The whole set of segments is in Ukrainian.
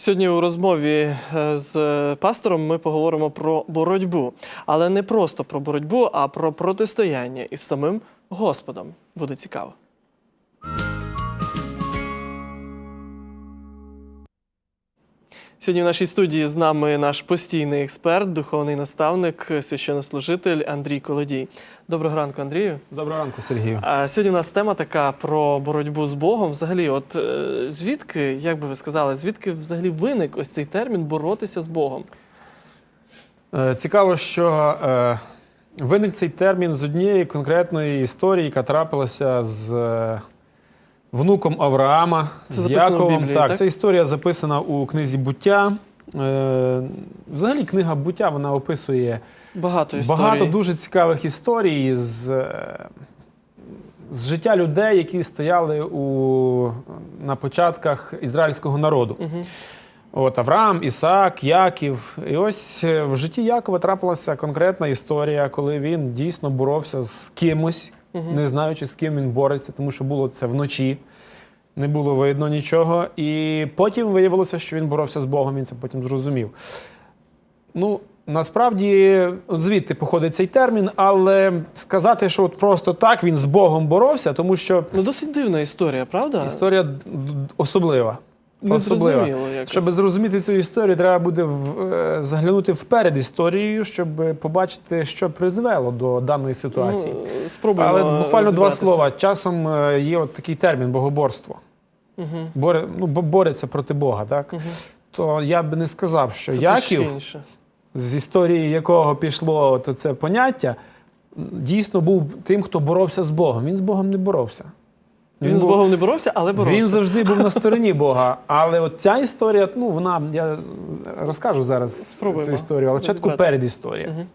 Сьогодні у розмові е, з пастором ми поговоримо про боротьбу, але не просто про боротьбу, а про протистояння із самим Господом. Буде цікаво. Сьогодні в нашій студії з нами наш постійний експерт, духовний наставник, священнослужитель Андрій Колодій. Доброго ранку, Андрію. Доброго ранку, Сергію. А сьогодні у нас тема така про боротьбу з Богом. Взагалі, от е, звідки, як би ви сказали, звідки взагалі виник ось цей термін боротися з Богом? Е, Цікаво, що е, виник цей термін з однієї конкретної історії, яка трапилася з внуком Авраама, Це з в Яковом. Біблії, так, так? ця історія записана у книзі буття. Е, Взагалі, книга буття вона описує Багато історій. багато дуже цікавих історій з, е, з життя людей, які стояли у, на початках ізраїльського народу. Угу. От Авраам, Ісаак, Яків. І ось е, в житті Якова трапилася конкретна історія, коли він дійсно боровся з кимось, Мгм. не знаючи, з ким він бореться, тому що було це вночі, не було видно нічого. І потім виявилося, що він боровся з Богом, він це потім зрозумів. Ну, насправді, звідти походить цей термін, але сказати, що от просто так він з Богом боровся, тому що Ну, досить дивна історія, правда? історія особлива. Не особлива. Щоб зрозуміти цю історію, треба буде в, е, заглянути вперед історією, щоб побачити, що призвело до даної ситуації. Ну, спробуємо Але буквально два слова. Часом е, є от такий термін богоборство. Угу. Боре, ну, бо- бореться проти Бога, так? Угу. То я би не сказав, що Це Яків, з історії якого пішло от це поняття, дійсно був тим, хто боровся з Богом. Він з Богом не боровся. Він, з Богом не боровся, але боровся. Він завжди був на стороні Бога. Але от ця історія, ну вона, я розкажу зараз Спробуємо цю історію, але спочатку розібратися. перед історія. Мгм.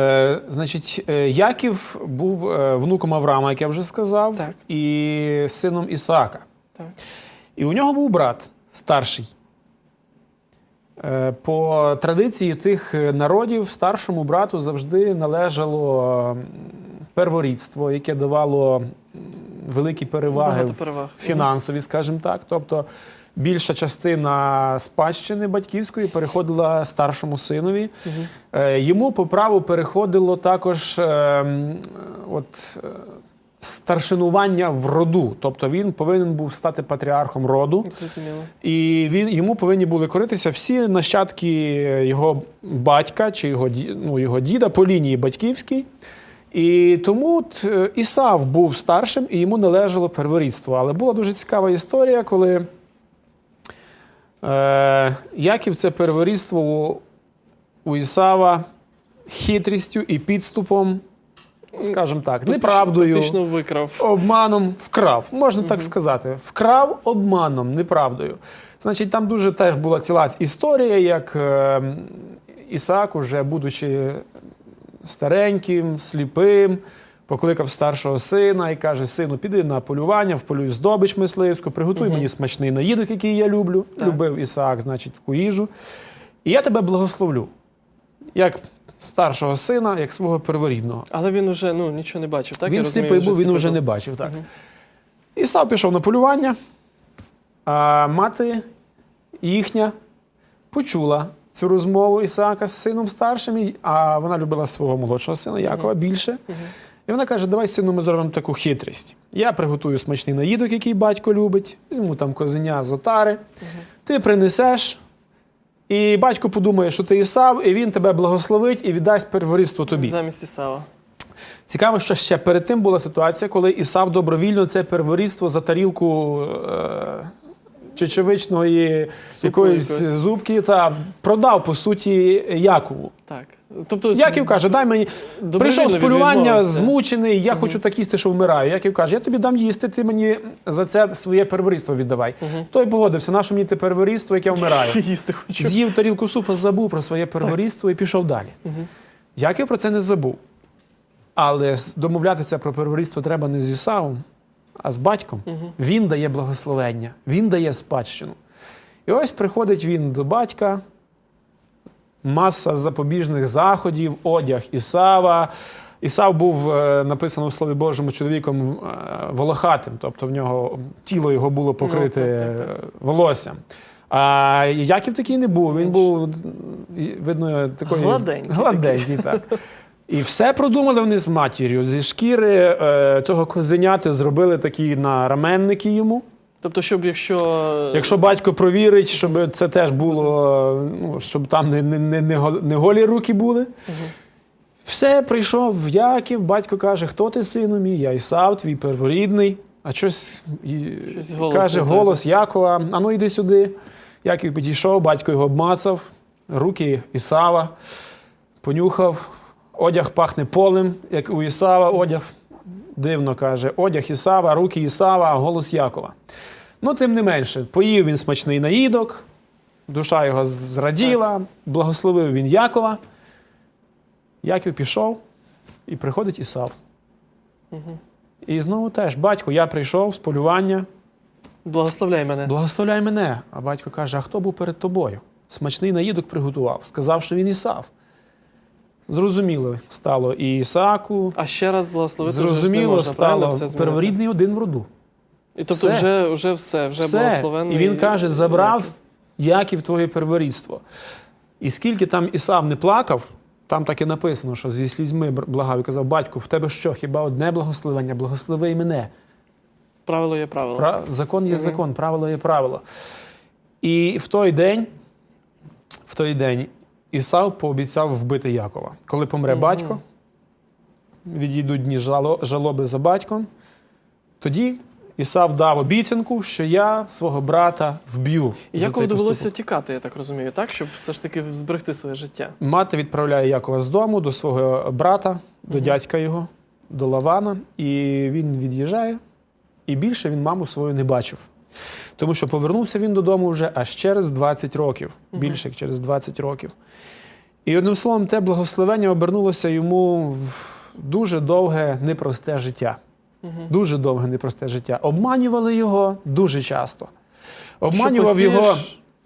Е, значить, е, Яків був е, внуком Авраама, як я вже сказав, Так. і сином Ісаака. Так. І у нього був брат старший. Е, По традиції тих народів старшому брату завжди належало перворідство, яке давало великі переваги переваг. фінансові, скажімо так. Тобто більша частина спадщини батьківської переходила старшому синові. Е, Йому по праву переходило також е, от, е, старшинування в роду. Тобто він повинен був стати патріархом роду. Зрозуміло. І він йому повинні були коритися всі нащадки його батька чи його, ну, його діда по лінії батьківській. І тому е, Ісав був старшим і йому належало перворідство. Але була дуже цікава історія, коли е, Яків це перворідство у, у Ісава хитрістю і підступом, скажімо так, неправдою. Викрав. Обманом вкрав, можна так сказати. Вкрав обманом, неправдою. Значить, там дуже теж була ціла історія, як е, Ісаак, уже будучи стареньким, сліпим, покликав старшого сина і каже: Сину, піди на полювання, вполюй здобич мисливську, приготуй Мгм. мені смачний наїдок, який я люблю. Так. Любив Ісаак, значить, таку їжу. І я тебе благословлю. Як старшого сина, як свого перворідного. Але він уже ну, нічого не бачив, так? Я він розумію, сліпий був, він вже не бачив. Так. Мгм. Ісав пішов на полювання, а мати їхня почула цю розмову Ісаака з сином старшим, а вона любила свого молодшого сина Якова більше. І вона каже: давай, сину, ми зробимо таку хитрість. Я приготую смачний наїдок, який батько любить, візьму там козеня з отари, ти принесеш. І батько подумає, що ти Ісав, і він тебе благословить і віддасть перворідство тобі. Замість Ісава. Цікаво, що ще перед тим була ситуація, коли Ісав добровільно це перворідство за тарілку е, чечевичної якоїсь зубки та продав, по суті, Якову. Так. Тобто, Яків каже, дай мені. Прийшов з полювання, змучений, я хочу так їсти, що вмираю. Яків каже, я тобі дам їсти, ти мені за це своє перворідство віддавай. Той погодився, наше мені те перворідство, яке вмираю. Їсти хочу. З'їв тарілку супа, забув про своє перворідство і пішов далі. Яків про це не забув. Але домовлятися про перворідство треба не з Ісавом, а з батьком. Мгм. Він дає благословення, він дає спадщину. І ось приходить він до батька, маса запобіжних заходів, одяг Ісава. Ісав був е, написано в Слові Божому чоловіком е, волохатим, тобто в нього тіло його було покрите Ну, так, так, так. волоссям. А Яків такий не був. Він був, видно, такий Гладенький гладенький так. І все продумали вони з матір'ю. Зі шкіри е, цього козеняти зробили такі на раменники йому. Тобто, щоб якщо. Якщо батько провірить, щоб це теж було, ну, щоб там не, не, не, не, гол- не голі руки були. Все, прийшов Яків, батько каже, хто ти сину мій? Я Ісав, твій перворідний. А щось, і- Щось голос каже не той, голос Якова, а ну йди сюди. Яків підійшов, батько його обмацав, руки Ісава, понюхав, одяг пахне полем, як у Ісава одяг. Дивно каже, одяг Ісава, руки Ісава, голос Якова. Ну, тим не менше, поїв він смачний наїдок, душа його зраділа, благословив він Якова. Яків пішов і приходить Ісав. І знову теж, батько, я прийшов з полювання, Благословляй мене. благословляй мене. А батько каже: а хто був перед тобою? Смачний наїдок приготував, сказав, що він Ісав. Зрозуміло стало і Ісаку, А ще раз благословити вже ж не зрозуміло можна, правильно, стало все змінити? перворідний один в роду. І тобто Все. вже, вже все, вже Все. благословенний. І він каже: забрав Яків твоє перворідство. І скільки там Ісав не плакав, там так і написано, що зі слізьми бр- благав і казав: батьку, в тебе що? Хіба одне благословення? Благослови і мене. Правило є правило. Пра- Закон є закон, правило є правило. І в той день, в той день Ісав пообіцяв вбити Якова. Коли помре Мгм. батько, відійдуть дні жалоби за батьком. Тоді Ісав дав обіцянку, що я свого брата вб'ю. І Якову довелося поступок. тікати, я так розумію, так? Щоб все ж таки зберегти своє життя. Мати відправляє Якова з дому до свого брата, до Мгм. дядька його, до Лавана, і він від'їжджає, і більше він маму свою не бачив. Тому що повернувся він додому вже аж через 20 років, більше як через 20 років. І одним словом, те благословення обернулося йому в дуже довге, непросте життя. Дуже довге, непросте життя. Обманювали його дуже часто. Обманював його.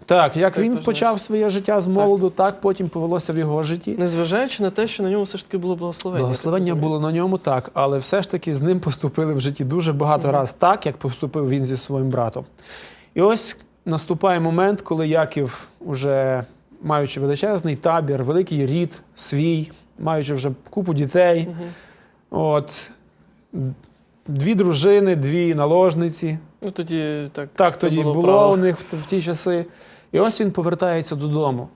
Так, як так він почав своє життя з молоду, так потім повелося в його житті. Незважаючи на те, що на ньому все ж таки було благословення. Благословення було на ньому так, але все ж таки з ним поступили в житті дуже багато Мгм. раз так, як поступив він зі своїм братом. І ось наступає момент, коли Яків, уже маючи величезний табір, великий рід свій, маючи вже купу дітей, Мгм. от, дві дружини, дві наложниці. Ну тоді так. Так тоді було, право. у них в, в ті часи. І ось він повертається додому.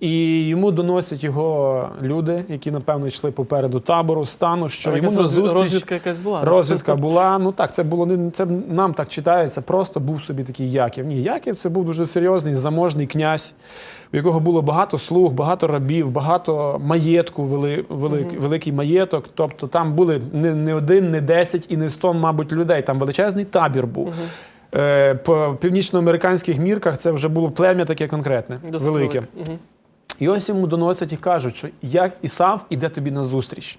І йому доносять його люди, які, напевно, йшли попереду табору, стану, що йому на зустріч розвідка якась була. розвідка була. Ну так, це було не це нам так читається. Просто був собі такий Яків. Ні, Яків це був дуже серйозний, заможний князь, у якого було багато слуг, багато рабів, багато маєтку, вели, велик, Мгм. великий маєток. Тобто там були не, не один, не десять і не сто, мабуть, людей. Там величезний табір був. Мгм. Е, По північноамериканських мірках це вже було плем'я таке конкретне, Досить велике. велик. Мгм. І ось йому доносять і кажуть, що як Ісав іде тобі на зустріч.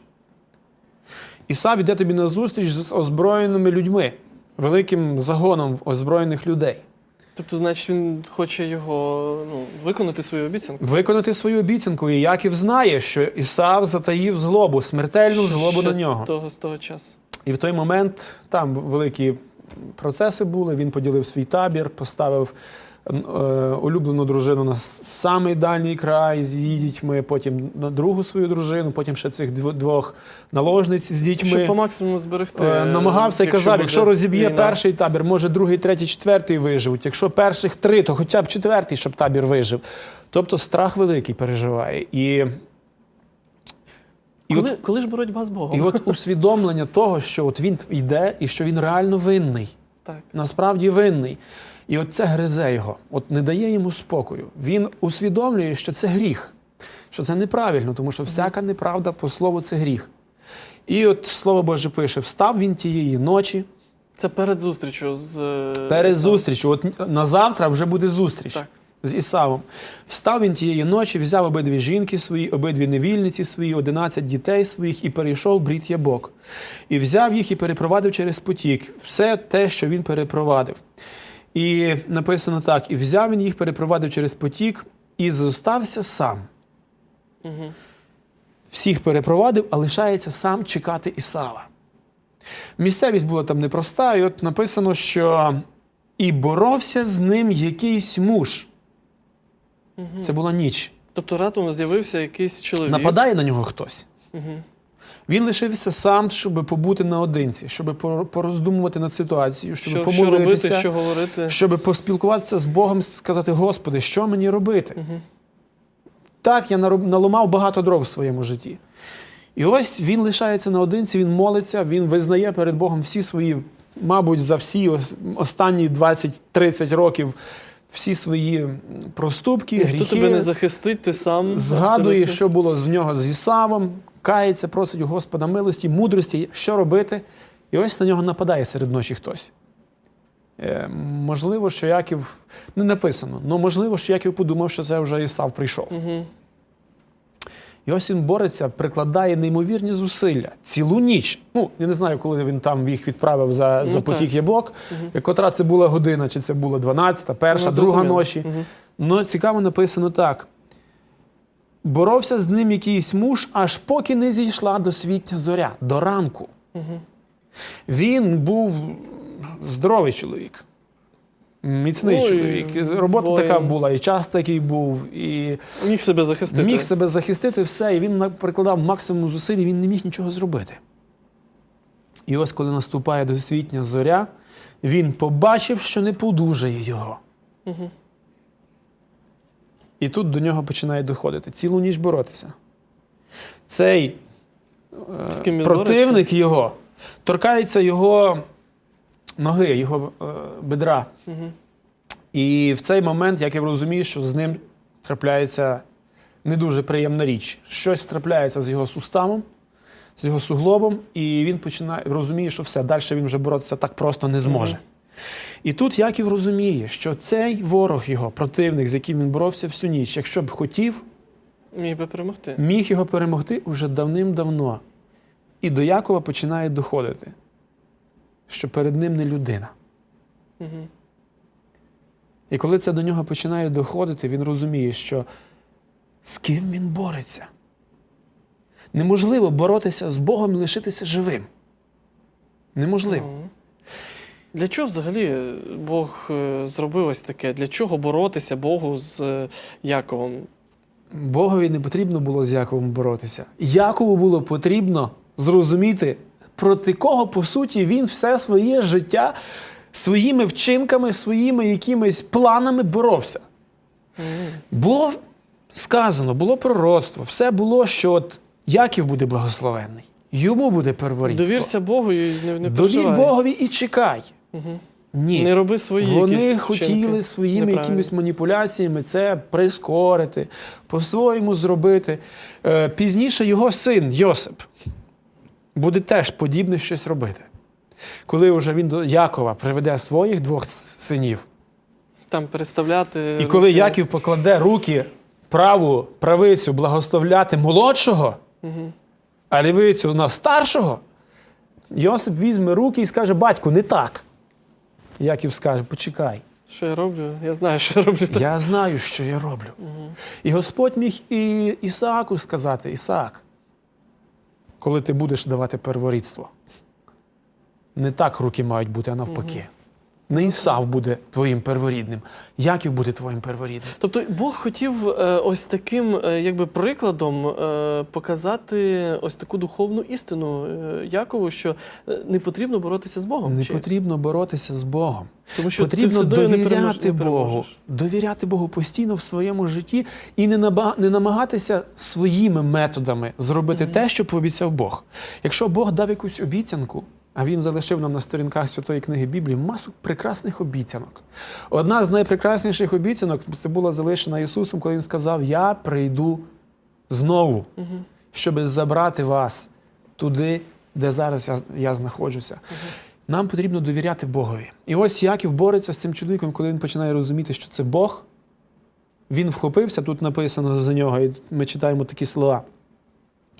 Ісав іде тобі на зустріч з озброєними людьми, великим загоном озброєних людей. Тобто, значить, він хоче його ну, виконати свою обіцянку. Виконати свою обіцянку. І Яків знає, що Ісав затаїв злобу, смертельну злобу Ще на нього. Того, з того часу. І в той момент там великі процеси були. Він поділив свій табір, поставив е, улюблену дружину на самий дальній край з її дітьми, потім на другу свою дружину, потім ще цих дв- двох наложниць з дітьми. Щоб по максимуму зберегти. Е, Намагався і казав, якщо розіб'є війна. перший табір, може другий, третій, четвертий виживуть. Якщо перших три, то хоча б четвертий, щоб табір вижив. Тобто страх великий переживає. І, і, Коли, от, коли ж боротьба з Богом? і от усвідомлення того, що от він йде і що він реально винний, Так. насправді винний. І от це гризе його, от не дає йому спокою. Він усвідомлює, що це гріх, що це неправильно, тому що всяка неправда по слову це гріх. І от слово Боже пише: встав він тієї ночі. Це перед зустрічю з Перед зустрічю, от на завтра вже буде зустріч Так. З Ісавом. Встав він тієї ночі, взяв обидві жінки свої, обидві невільниці свої, одинадцять дітей своїх і перейшов брід Ябок. І взяв їх і перепровадив через потік. Все те, що він перепровадив. І написано так: і взяв він їх, перепровадив через потік, і зостався сам. Мгм. Всіх перепровадив, а лишається сам чекати Ісава. Місцевість була там непроста, і от написано, що І боровся з ним якийсь муж. Це була ніч. Тобто раптом з'явився якийсь чоловік. Нападає на нього хтось. Угу. Він лишився сам, щоб побути наодинці, щоб пороздумувати над ситуацією, щоб Що, що робити, що говорити? щоб поспілкуватися з Богом, сказати: Господи, що мені робити? Угу. Так, я наламав багато дров в своєму житті. І ось він лишається наодинці, він молиться, він визнає перед Богом всі свої, мабуть, за всі останні 20-30 років всі свої проступки, Ніхто гріхи. тебе не захистить, ти сам згадує, абсолютно. що було з нього з Ісавом, кається, просить у Господа милості, мудрості, що робити. І ось на нього нападає серед ночі хтось. Е, можливо, що Яків не написано, але можливо, що Яків подумав, що це вже Ісав прийшов. Угу. І ось він бореться, прикладає неймовірні зусилля цілу ніч. Ну, я не знаю, коли він там їх відправив за, Ну, за потік яблок, котра це була година, чи це була 12, перша, Ну, друга зрозуміло. ночі. Мгм. Ну, цікаво написано так. Боровся з ним якийсь муж, аж поки не зійшла до свіття зоря, до ранку. Угу. Він був здоровий чоловік, міцний Ну, чоловік. Робота воїн. така була, і час такий був, і Міг себе захистити. міг себе захистити все, і він прикладав максимум зусиль, і він не міг нічого зробити. І ось, коли наступає досвітня зоря, він побачив, що не подужає його. Угу. І тут до нього починає доходити. Цілу ніч боротися. Цей е, противник його торкається його ноги, його е, бедра. Угу. І в цей момент, як я розумію, що з ним трапляється не дуже приємна річ. Щось трапляється з його суставом, з його суглобом, і він починає розуміє, що все, далі він вже боротися так просто не зможе. Мгм. І тут Яків розуміє, що цей ворог його, противник, з яким він боровся всю ніч, якщо б хотів, Міг би перемогти. міг його перемогти уже давним-давно. І до Якова починає доходити, що перед ним не людина. Угу. І коли це до нього починає доходити, він розуміє, що з ким він бореться. Неможливо боротися з Богом і лишитися живим. Неможливо. Мгм. Для чого взагалі Бог е, зробив ось таке? Для чого боротися Богу з е, Яковом? Богові не потрібно було з Яковом боротися. Якову було потрібно зрозуміти, проти кого, по суті, він все своє життя своїми вчинками, своїми якимись планами боровся. Було сказано, було пророцтво, все було, що от Яків буде благословенний, йому буде перворідство. Довірся Богу і не, не Довір. Богові і чекай. Угу. Ні. Не роби свої Вони якісь хотіли своїми якимись маніпуляціями це прискорити, по-своєму зробити. Е, Пізніше його син Йосип буде теж подібне щось робити. Коли вже він до Якова приведе своїх двох синів, Там переставляти. і коли руки. Яків покладе руки праву правицю благословляти молодшого, а лівицю на старшого, Йосип візьме руки і скаже: батьку, не так. Яків скаже: почекай. Що я роблю? Я знаю, що я роблю. Я знаю, що я роблю. І Господь міг і Ісааку сказати: Ісаак, коли ти будеш давати перворідство, не так руки мають бути, а навпаки. Не Ісав буде твоїм перворідним, Яків буде твоїм перворідним. Тобто Бог хотів е, ось таким е, якби прикладом е, показати ось таку духовну істину Якову, що не потрібно боротися з Богом. Не Чи- потрібно боротися з Богом. Тому що Потрібно не перемож- довіряти не Богу, довіряти Богу постійно в своєму житті і не, наба- не намагатися своїми методами зробити те, що пообіцяв Бог. Якщо Бог дав якусь обіцянку, а він залишив нам на сторінках Святої книги Біблії масу прекрасних обіцянок. Одна з найпрекрасніших обіцянок це була залишена Ісусом, коли Він сказав: Я прийду знову, щоб забрати вас туди, де зараз я, я знаходжуся. Нам потрібно довіряти Богові. І ось Яків бореться з цим чоловіком, коли він починає розуміти, що це Бог. Він вхопився, тут написано за нього, і ми читаємо такі слова.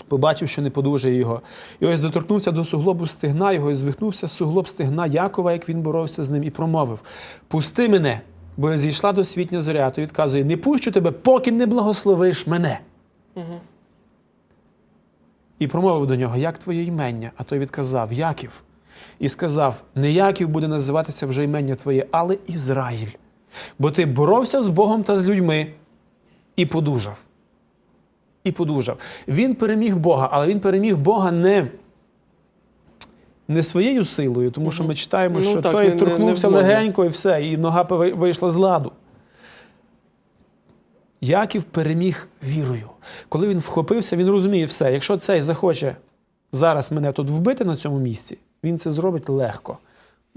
Побачив, що не подужає його. І ось доторкнувся до суглобу стегна його і звихнувся суглоб стегна Якова, як він боровся з ним, і промовив: Пусти мене, бо я зійшла до світня зоря. А той відказує: Не пущу тебе, поки не благословиш мене. Мгм. І промовив до нього, як твоє імення? А той відказав: Яків. і сказав: Не Яків буде називатися вже імення твоє, але Ізраїль. Бо ти боровся з Богом та з людьми і подужав. І подужав. Він переміг Бога, але він переміг Бога не, не своєю силою, тому що ми читаємо, Ну, що так, той не- не- не торкнувся легенько і все, і нога вийшла з ладу. Яків переміг вірою. Коли він вхопився, він розуміє все. Якщо цей захоче зараз мене тут вбити на цьому місці, він це зробить легко.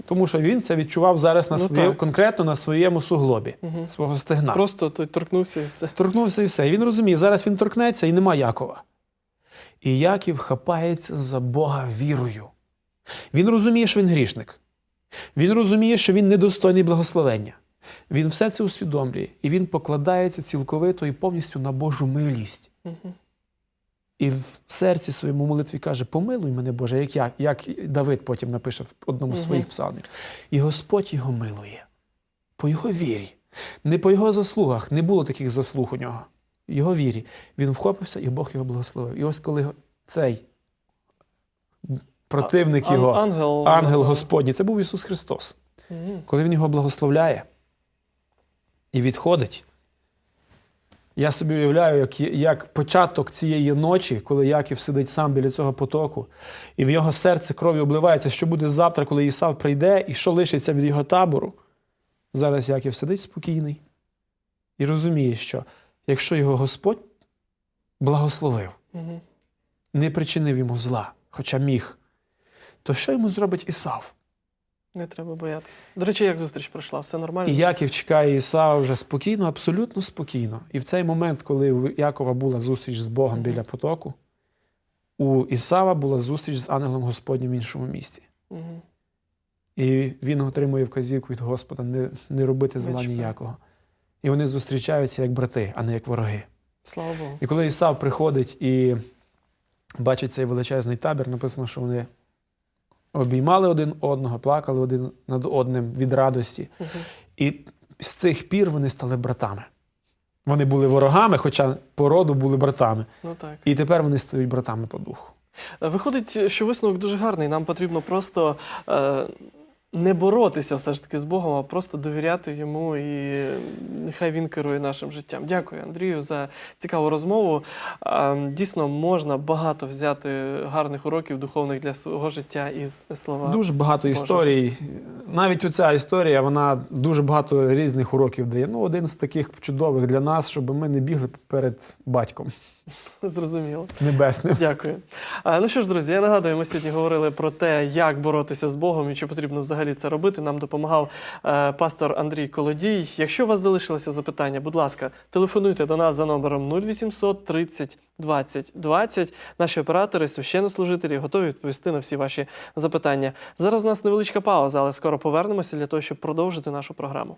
Тому що він це відчував зараз на Ну, своє, конкретно на своєму суглобі, свого стегна. Просто той торкнувся і все. Торкнувся і все. І він розуміє, зараз він торкнеться і нема Якова. І Яків хапається за Бога вірою. Він розуміє, що він грішник. Він розуміє, що він недостойний благословення. Він все це усвідомлює, і він покладається цілковито і повністю на Божу милість. І в серці своєму молитві каже: Помилуй мене, Боже, як, я, як Давид потім напише в одному з своїх псалмів. І Господь його милує по його вірі. Не по його заслугах, не було таких заслуг у нього. Його вірі. Він вхопився, і Бог його благословив. І ось коли цей противник Ан- його, ангел, ангел. Господній, це був Ісус Христос. Мгм. Коли він його благословляє і відходить, я собі уявляю, як, як початок цієї ночі, коли Яків сидить сам біля цього потоку, і в його серце кров'ю обливається, що буде завтра, коли Ісав прийде, і що лишиться від його табору. Зараз Яків сидить спокійний і розуміє, що якщо його Господь благословив, не причинив йому зла, хоча міг, то що йому зробить Ісав? Не треба боятися. До речі, як зустріч пройшла? Все нормально? І Яків чекає Ісава вже спокійно, абсолютно спокійно. І в цей момент, коли у Якова була зустріч з Богом біля потоку, у Ісава була зустріч з ангелом Господнім в іншому місці. Мгм. І він отримує вказівку від Господа не, не робити зла чекай. ніякого. І вони зустрічаються як брати, а не як вороги. Слава Богу. І коли Ісав приходить і бачить цей величезний табір, написано, що вони обіймали один одного, плакали один над одним від радості. І з цих пір вони стали братами. Вони були ворогами, хоча по роду були братами. Ну так. І тепер вони стають братами по духу. Виходить, що висновок дуже гарний. Нам потрібно просто е, не боротися все ж таки з Богом, а просто довіряти йому, і нехай він керує нашим життям. Дякую, Андрію, за цікаву розмову. Дійсно, можна багато взяти гарних уроків духовних для свого життя із слова. Дуже багато Боже. історій. Навіть оця історія, вона дуже багато різних уроків дає. Ну, один з таких чудових для нас, щоб ми не бігли перед батьком Зрозуміло. небесним. Дякую. А, ну що ж, друзі, я нагадую, ми сьогодні говорили про те, як боротися з Богом і чи потрібно взагалі це робити. Нам допомагав е, пастор Андрій Колодій. Якщо у вас залишилося запитання, будь ласка, телефонуйте до нас за номером 0800 30 20 20. Наші оператори, священнослужителі готові відповісти на всі ваші запитання. Зараз у нас невеличка пауза, але скоро повернемося для того, щоб продовжити нашу програму.